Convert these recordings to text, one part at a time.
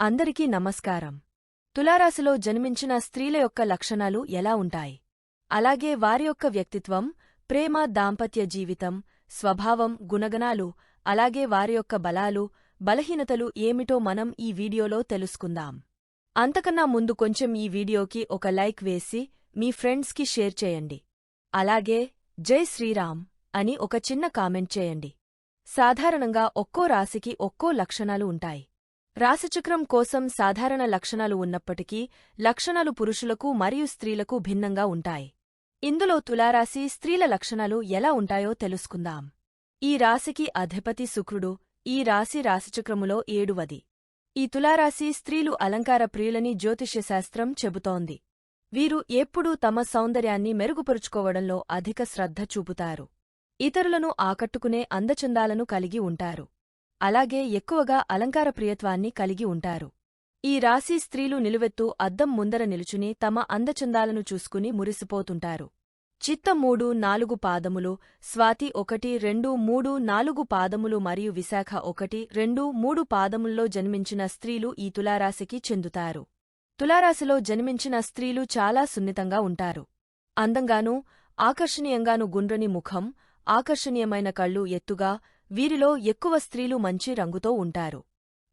అందరికీ నమస్కారం. తులారాశిలో జన్మించిన స్త్రీల యొక్క లక్షణాలు ఎలా ఉంటాయి? అలాగే వారి యొక్క వ్యక్తిత్వం ప్రేమ దాంపత్య జీవితం స్వభావం గుణగణాలు అలాగే వారి యొక్క బలాలు బలహీనతలు ఏమిటో మనం ఈ వీడియోలో తెలుసుకుందాం. అంతకన్నా ముందు కొంచెం ఈ వీడియోకి ఒక లైక్ వేసి మీ ఫ్రెండ్స్కి షేర్ చేయండి. అలాగే జై శ్రీరామ్ అని ఒక చిన్న కామెంట్ చేయండి. సాధారణంగా ఒక్కో రాశికి ఒక్కో లక్షణాలు ఉంటాయి. రాశిచక్రం కోసం సాధారణ లక్షణాలు ఉన్నప్పటికీ లక్షణాలు పురుషులకు మరియు స్త్రీలకు భిన్నంగా ఉంటాయి. ఇందులో తులారాశి స్త్రీల లక్షణాలు ఎలా ఉంటాయో తెలుసుకుందాం. ఈ రాశికి అధిపతి శుక్రుడు ఈ రాశి రాశిచక్రములో ఏడువది. ఈ తులారాశి స్త్రీలు అలంకార ప్రియులని జ్యోతిష్యశాస్త్రం చెబుతోంది. వీరు ఎప్పుడూ తమ సౌందర్యాన్ని మెరుగుపరుచుకోవడంలో అధిక శ్రద్ధ చూపుతారు. ఇతరులను ఆకట్టుకునే అందచందాలను కలిగి ఉంటారు. అలాగే ఎక్కువగా అలంకార ప్రియత్వాన్ని కలిగి ఉంటారు. ఈ రాశి స్త్రీలు నిలువెత్తు అద్దం ముందర నిలుచుని తమ అందచందాలను చూసుకుని మురిసిపోతుంటారు. చిత్త మూడు నాలుగు పాదములు స్వాతి ఒకటి రెండు మూడు నాలుగు పాదములు మరియు విశాఖ ఒకటి రెండు మూడు పాదముల్లో జన్మించిన స్త్రీలు ఈ తులారాశికి చెందుతారు. తులారాశిలో జన్మించిన స్త్రీలు చాలా సున్నితంగా ఉంటారు. అందంగానూ ఆకర్షణీయంగాను గుండ్రని ముఖం ఆకర్షణీయమైన కళ్ళు ఎత్తుగా వీరిలో ఎక్కువ స్త్రీలు మంచి రంగుతో ఉంటారు.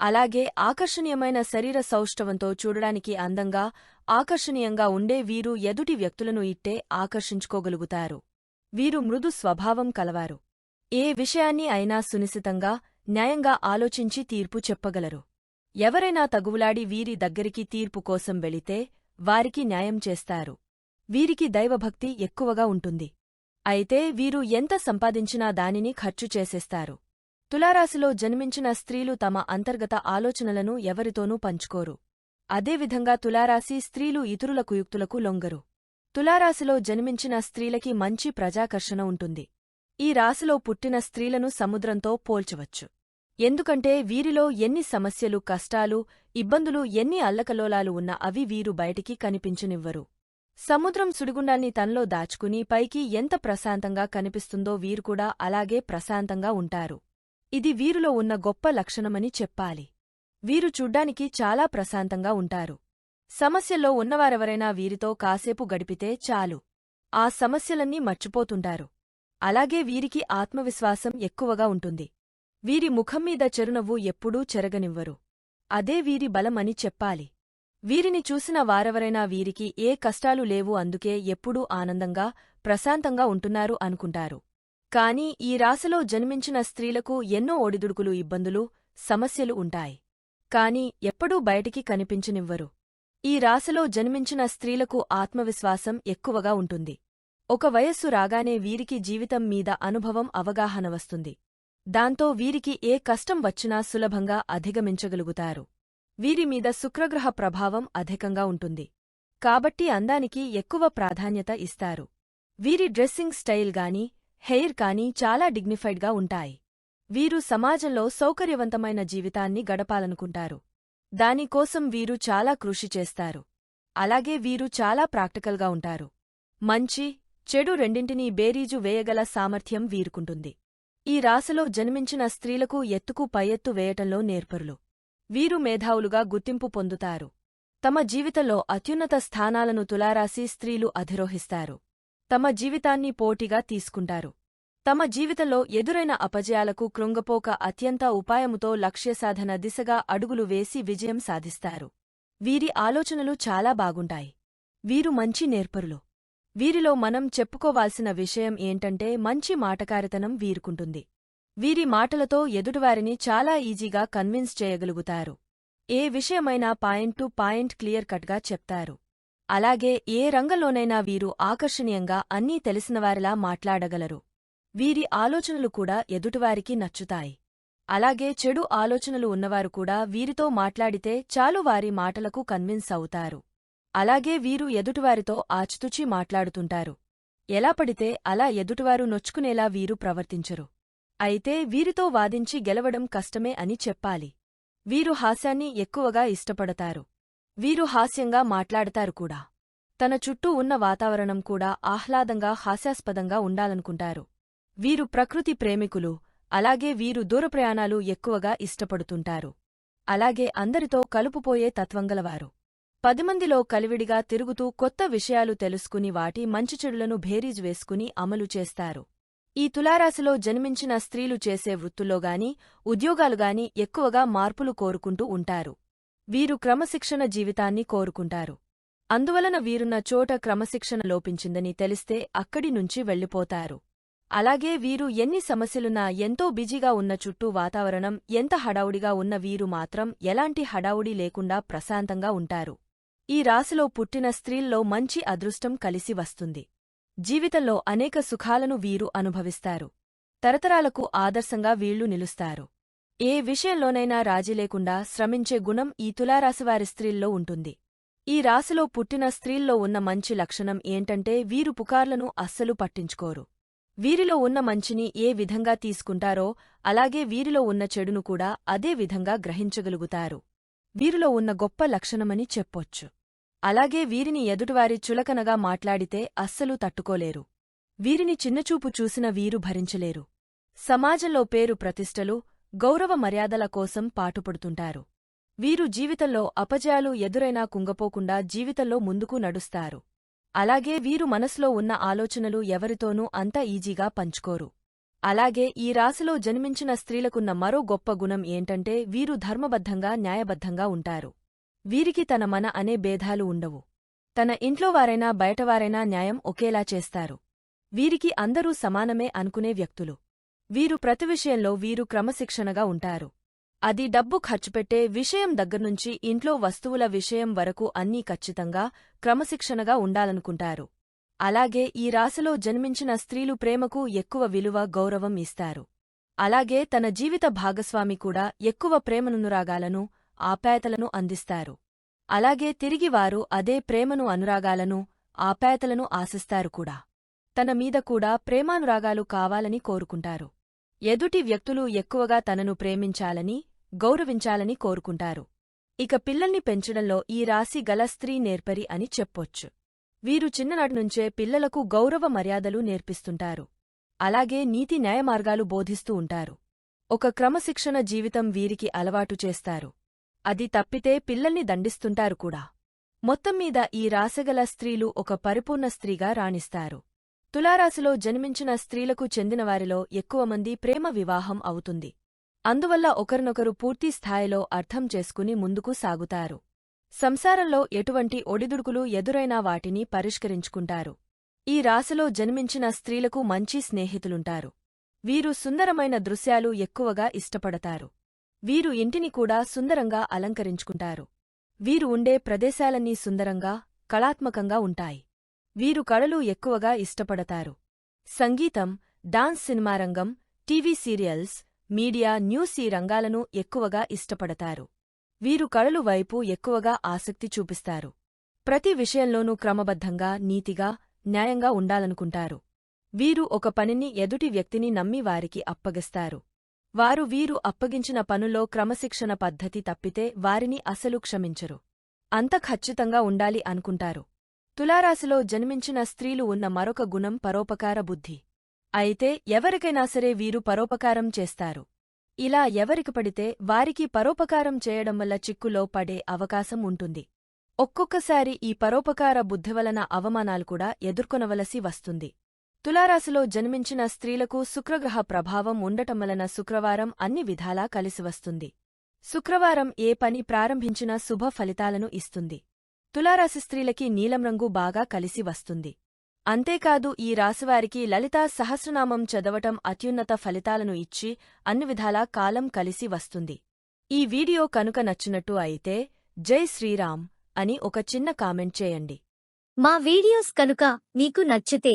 అలాగే ఆకర్షణీయమైన శరీర సౌష్ఠవంతో చూడడానికి అందంగా ఆకర్షణీయంగా ఉండే వీరు ఎదుటి వ్యక్తులను ఇట్టే ఆకర్షించుకోగలుగుతారు. వీరు మృదు స్వభావం కలవారు. ఏ విషయాన్ని అయినా సునిశితంగా న్యాయంగా ఆలోచించి తీర్పు చెప్పగలరు. ఎవరైనా తగువులాడి వీరి దగ్గరికి తీర్పు కోసం వెళితే వారికి న్యాయం చేస్తారు. వీరికి దైవభక్తి ఎక్కువగా ఉంటుంది. అయితే వీరు ఎంత సంపాదించినా దానిని ఖర్చు చేసేస్తారు. తులారాశిలో జన్మించిన స్త్రీలు తమ అంతర్గత ఆలోచనలను ఎవరితోనూ పంచుకోరు. అదేవిధంగా తులారాశి స్త్రీలు ఇతరుల కుయుక్తులకు లొంగరు. తులారాశిలో జన్మించిన స్త్రీలకి మంచి ప్రజాకర్షణ ఉంటుంది. ఈ రాశిలో పుట్టిన స్త్రీలను సముద్రంతో పోల్చవచ్చు. ఎందుకంటే వీరిలో ఎన్ని సమస్యలు కష్టాలు ఇబ్బందులు ఎన్ని అల్లకలోలాలు ఉన్న అవి వీరు బయటికి కనిపించనివ్వరు. సముద్రం సుడిగుండాన్ని తనలో దాచుకుని పైకి ఎంత ప్రశాంతంగా కనిపిస్తుందో వీరు కూడా అలాగే ప్రశాంతంగా ఉంటారు. ఇది వీరిలో ఉన్న గొప్ప లక్షణమని చెప్పాలి. వీరు చూడ్డానికి చాలా ప్రశాంతంగా ఉంటారు. సమస్యల్లో ఉన్నవారెవరైనా వీరితో కాసేపు గడిపితే చాలు. ఆ సమస్యలన్నీ మర్చిపోతుంటారు. అలాగే వీరికి ఆత్మవిశ్వాసం ఎక్కువగా ఉంటుంది. వీరి ముఖంమీద చెరునవ్వు ఎప్పుడూ చెరగనివ్వరు. అదే వీరి బలమని చెప్పాలి. వీరిని చూసిన వారెవరైనా వీరికి ఏ కష్టాలు లేవు అందుకే ఎప్పుడూ ఆనందంగా ప్రశాంతంగా ఉంటున్నారు అనుకుంటారు. కాని ఈ రాశిలో జన్మించిన స్త్రీలకు ఎన్నో ఒడిదుడుకులు ఇబ్బందులు సమస్యలు ఉంటాయి. కాని ఎప్పుడూ బయటికి కనిపించనివ్వరు. ఈ రాశిలో జన్మించిన స్త్రీలకు ఆత్మవిశ్వాసం ఎక్కువగా ఉంటుంది. ఒక వయస్సు రాగానే వీరికి జీవితం మీద అనుభవం అవగాహన వస్తుంది. దాంతో వీరికి ఏ కష్టం వచ్చినా సులభంగా అధిగమించగలుగుతారు. వీరి మీద శుక్రగ్రహ ప్రభావం అధికంగా ఉంటుంది. కాబట్టి అందానికి ఎక్కువ ప్రాధాన్యత ఇస్తారు. వీరి డ్రెస్సింగ్ స్టైల్ గాని హెయిర్ కానీ చాలా డిగ్నిఫైడ్గా ఉంటాయి. వీరు సమాజంలో సౌకర్యవంతమైన జీవితాన్ని గడపాలనుకుంటారు. దానికోసం వీరు చాలా కృషి చేస్తారు. అలాగే వీరు చాలా ప్రాక్టికల్గా ఉంటారు. మంచి చెడు రెండింటినీ బేరీజు వేయగల సామర్థ్యం వీరుకుంటుంది. ఈ రాశిలో జన్మించిన స్త్రీలకు ఎత్తుకు పైఎత్తు వేయటంలో నేర్పరులు. వీరు మేధావులుగా గుర్తింపు పొందుతారు. తమ జీవితంలో అత్యున్నత స్థానాలను తులారాశి స్త్రీలు అధిరోహిస్తారు. తమ జీవితాన్ని పోటీగా తీసుకుంటారు. తమ జీవితంలో ఎదురైన అపజయాలకు కృంగపోక అత్యంత ఉపాయముతో లక్ష్యసాధన దిశగా అడుగులు వేసి విజయం సాధిస్తారు. వీరి ఆలోచనలు చాలా బాగుంటాయి. వీరు మంచి నేర్పరులు. వీరిలో మనం చెప్పుకోవాల్సిన విషయం ఏంటంటే మంచి మాటకారితనం వీరుకుంటుంది. వీరి మాటలతో ఎదుటివారిని చాలా ఈజీగా కన్విన్స్ చేయగలుగుతారు. ఏ విషయమైనా పాయింట్ టు పాయింట్ క్లియర్ కట్గా చెప్తారు. అలాగే ఏ రంగంలోనైనా వీరు ఆకర్షణీయంగా అన్నీ తెలిసినవారిలా మాట్లాడగలరు. వీరి ఆలోచనలు కూడా ఎదుటివారికి నచ్చుతాయి. అలాగే చెడు ఆలోచనలు ఉన్నవారు కూడా వీరితో మాట్లాడితే చాలు వారి మాటలకు కన్విన్స్ అవుతారు. అలాగే వీరు ఎదుటివారితో ఆచితూచి మాట్లాడుతుంటారు. ఎలా పడితే అలా ఎదుటివారు నొచ్చుకునేలా వీరు ప్రవర్తించరు. అయితే వీరితో వాదించి గెలవడం కష్టమే అని చెప్పాలి. వీరు హాస్యాన్ని ఎక్కువగా ఇష్టపడతారు. వీరు హాస్యంగా మాట్లాడతారు కూడా. తన చుట్టూ ఉన్న వాతావరణం కూడా ఆహ్లాదంగా హాస్యాస్పదంగా ఉండాలనుకుంటారు. వీరు ప్రకృతి ప్రేమికులు అలాగే వీరు దూరప్రయాణాలు ఎక్కువగా ఇష్టపడుతుంటారు. అలాగే అందరితో కలుపుపోయే తత్వంగలవారు. పదిమందిలో కలివిడిగా తిరుగుతూ కొత్త విషయాలు తెలుసుకుని వాటి మంచి చెడులను భేరీజు వేసుకుని అమలు చేస్తారు. ఈ తులారాశిలో జన్మించిన స్త్రీలు చేసే వృత్తుల్లోగాని ఉద్యోగాలుగాని ఎక్కువగా మార్పులు కోరుకుంటూ ఉంటారు. వీరు క్రమశిక్షణ జీవితాన్ని కోరుకుంటారు. అందువలన వీరున్న చోట క్రమశిక్షణ లోపించిందని తెలిస్తే అక్కడి నుంచి వెళ్ళిపోతారు. అలాగే వీరు ఎన్ని సమస్యలున్నా ఎంతో బిజీగా ఉన్న చుట్టూ వాతావరణం ఎంత హడావుడిగా ఉన్న వీరు మాత్రం ఎలాంటి హడావుడి లేకుండా ప్రశాంతంగా ఉంటారు. ఈ రాశిలో పుట్టిన స్త్రీల్లో మంచి అదృష్టం కలిసి వస్తుంది. జీవితంలో అనేక సుఖాలను వీరు అనుభవిస్తారు. తరతరాలకు ఆదర్శంగా వీళ్ళు నిలుస్తారు. ఏ విషయంలోనైనా రాజీ లేకుండా శ్రమించే గుణం ఈ తులారాశివారి స్త్రీల్లో ఉంటుంది. ఈ రాశిలో పుట్టిన స్త్రీల్లో ఉన్న మంచి లక్షణం ఏంటంటే వీరు పుకార్లను అస్సలు పట్టించుకోరు. వీరిలో ఉన్న మంచిని ఏ విధంగా తీసుకుంటారో అలాగే వీరిలో ఉన్న చెడును కూడా అదే విధంగా గ్రహించగలుగుతారు. వీరిలో ఉన్న గొప్ప లక్షణమని చెప్పొచ్చు. అలాగే వీరిని ఎదుటివారి చులకనగా మాట్లాడితే అస్సలు తట్టుకోలేరు. వీరిని చిన్నచూపు చూసిన వీరు భరించలేరు. సమాజంలో పేరు ప్రతిష్టలు గౌరవ మర్యాదల కోసం పాటుపడుతుంటారు. వీరు జీవితంలో అపజయాలు ఎదురైనా కుంగపోకుండా జీవితంలో ముందుకు నడుస్తారు. అలాగే వీరు మనసులో ఉన్న ఆలోచనలు ఎవరితోనూ అంత ఈజీగా పంచుకోరు. అలాగే ఈ రాశిలో జన్మించిన స్త్రీలకున్న మరో గొప్ప గుణం ఏంటంటే వీరు ధర్మబద్ధంగా న్యాయబద్ధంగా ఉంటారు. వీరికి తన మన అనే భేదాలు ఉండవు. తన ఇంట్లోవారైనా బయటవారైనా న్యాయం ఒకేలా చేస్తారు. వీరికి అందరూ సమానమే అనుకునే వ్యక్తులు. వీరు ప్రతి విషయంలో వీరు క్రమశిక్షణగా ఉంటారు. అది డబ్బు ఖర్చుపెట్టే విషయం దగ్గర్నుంచి ఇంట్లో వస్తువుల విషయం వరకు అన్నీ ఖచ్చితంగా క్రమశిక్షణగా ఉండాలనుకుంటారు. అలాగే ఈ రాశిలో జన్మించిన స్త్రీలు ప్రేమకు ఎక్కువ విలువ గౌరవం ఇస్తారు. అలాగే తన జీవిత భాగస్వామి కూడా ఎక్కువ ప్రేమనునురాగాలను ఆప్యాయతలను అందిస్తారు. అలాగే తిరిగి వారు అదే ప్రేమను అనురాగాలను ఆప్యాయతలను ఆశిస్తారు కూడా. తన మీద కూడా ప్రేమానురాగాలు కావాలని కోరుకుంటారు. ఎదుటి వ్యక్తులు ఎక్కువగా తనను ప్రేమించాలని గౌరవించాలని కోరుకుంటారు. ఇక పిల్లల్ని పెంచడంలో ఈ రాశి గల స్త్రీ నేర్పరి అని చెప్పొచ్చు. వీరు చిన్ననాటినుంచే పిల్లలకు గౌరవ మర్యాదలు నేర్పిస్తుంటారు. అలాగే నీతి న్యాయమార్గాలు బోధిస్తూ ఉంటారు. ఒక క్రమశిక్షణ జీవితం వీరికి అలవాటు చేస్తారు. అది తప్పితే పిల్లల్ని దండిస్తుంటారు కూడా. మొత్తం మీద ఈ రాశగల స్త్రీలు ఒక పరిపూర్ణ స్త్రీగా రాణిస్తారు. తులారాశిలో జన్మించిన స్త్రీలకు చెందినవారిలో ఎక్కువమంది ప్రేమ వివాహం అవుతుంది. అందువల్ల ఒకరినొకరు పూర్తి స్థాయిలో అర్థం చేసుకుని ముందుకు సాగుతారు. సంసారంలో ఎటువంటి ఒడిదుడుకులు ఎదురైనా వాటిని పరిష్కరించుకుంటారు. ఈ రాశిలో జన్మించిన స్త్రీలకు మంచి స్నేహితులుంటారు. వీరు సుందరమైన దృశ్యాలు ఎక్కువగా ఇష్టపడతారు. వీరు ఇంటిని కూడా సుందరంగా అలంకరించుకుంటారు. వీరు ఉండే ప్రదేశాలన్నీ సుందరంగా కళాత్మకంగా ఉంటాయి. వీరు కళలు ఎక్కువగా ఇష్టపడతారు. సంగీతం డాన్స్ సినిమారంగం టీవీ సీరియల్స్ మీడియా న్యూస్ ఈ రంగాలను ఎక్కువగా ఇష్టపడతారు. వీరు కళలు వైపు ఎక్కువగా ఆసక్తి చూపిస్తారు. ప్రతి విషయంలోనూ క్రమబద్ధంగా నీతిగా న్యాయంగా ఉండాలనుకుంటారు. వీరు ఒక పనిని ఎదుటి వ్యక్తిని నమ్మి వారికి అప్పగిస్తారు. వారు వీరు అప్పగించిన పనులో క్రమశిక్షణ పద్ధతి తప్పితే వారిని అసలు క్షమించరు. అంత ఖచ్చితంగా ఉండాలి అనుకుంటారు. తులారాశిలో జన్మించిన స్త్రీలు ఉన్న మరొక గుణం పరోపకార బుద్ధి. అయితే ఎవరికైనా సరే వీరు పరోపకారం చేస్తారు. ఇలా ఎవరికి పడితే వారికి పరోపకారం చేయడం వల్ల చిక్కులో పడే అవకాశం ఉంటుంది. ఒక్కొక్కసారి ఈ పరోపకార బుద్ధి వలన అవమానాలు కూడా ఎదుర్కొనవలసి వస్తుంది. తులారాశిలో జన్మించిన స్త్రీలకు శుక్రగ్రహ ప్రభావం ఉండటం వలన శుక్రవారం అన్ని విధాలా కలిసివస్తుంది శుక్రవారం ఏ పని ప్రారంభించినా శుభ ఫలితాలను ఇస్తుంది. తులారాశి స్త్రీలకి నీలం రంగు బాగా కలిసి వస్తుంది. అంతేకాదు ఈ రాశివారికి లలితా సహస్రనామం చదవటం అత్యున్నత ఫలితాలను ఇచ్చి అన్ని విధాలా కాలం కలిసి వస్తుంది. ఈ వీడియో కనుక నచ్చినట్టు అయితే జై శ్రీరామ్ అని ఒక చిన్న కామెంట్ చేయండి. మా వీడియోస్ కనుక మీకు నచ్చితే